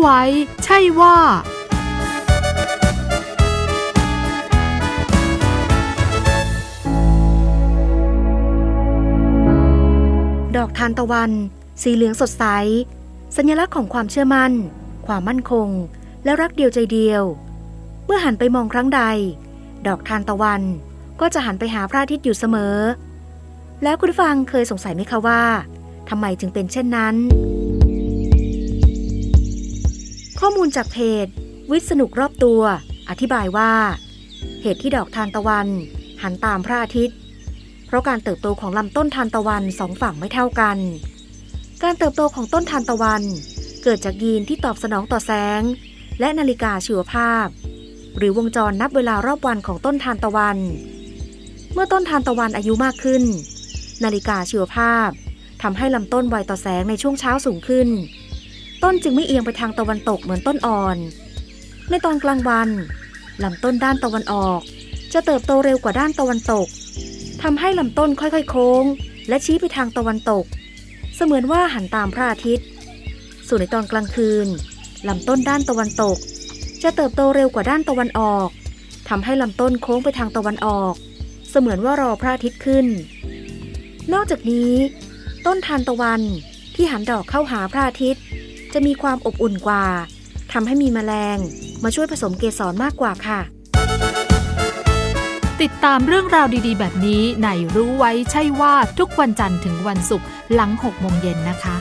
ไว้ ใช่ว่า ดอกทานตะวัน สีเหลืองสดใส สัญลักษณ์ของความเชื่อมั่น ความมั่นคง และรักเดียวใจเดียว เมื่อหันไปมองครั้งใด ดอกทานตะวันก็จะหันไปหาพระอาทิตย์อยู่เสมอ แล้วคุณฟังเคยสงสัยไหมคะว่าทำไมจึงเป็นเช่นนั้น ข้อมูลจากเพจ วิทสนุกรอบตัว อธิบายว่า เหตุที่ดอกทานตะวัน หันตามพระอาทิตย์ เพราะการเติบโตของลำต้นทานตะวันสองฝั่งไม่เท่ากัน การเติบโตของต้นทานตะวัน เกิดจากยีนที่ตอบสนองต่อแสง และนาฬิกาชีวภาพ หรือวงจรนับเวลารอบวันของต้นทานตะวัน เมื่อต้นทานตะวันอายุมากขึ้น นาฬิกาชีวภาพทำให้ลำต้นไวต่อแสงในช่วงเช้าสูงขึ้น ต้นจึงไม่เอียงไปทางตะวันตกเหมือนต้นอ่อน ในตอนกลางวันลำต้นด้านตะวันออก จะเติบโตเร็วกว่าด้านตะวันตกทำให้ลำต้นค่อยๆ โค้ง และชี้ไปทางตะวันตก เสมือนว่าหันตามพระอาทิตย์ ส่วนในตอนกลางคืนลำต้นด้านตะวันตก จะเติบโตเร็วกว่าด้านตะวันออกทำให้ลำต้นโค้งไปทางตะวันออก เสมือนว่ารอพระอาทิตย์ขึ้น นอกจากนี้ ต้นทานตะวันที่หันดอกเข้าหาพระอาทิตย์ จะมีความอบอุ่นกว่าทำให้มีแมลง มาช่วยผสมเกสรมากกว่าค่ะ ติดตามเรื่องราวดีๆ แบบนี้ในรู้ไว้ใช่ว่าทุกวันจันทร์ถึงวันศุกร์หลัง6โมงเย็นนะคะ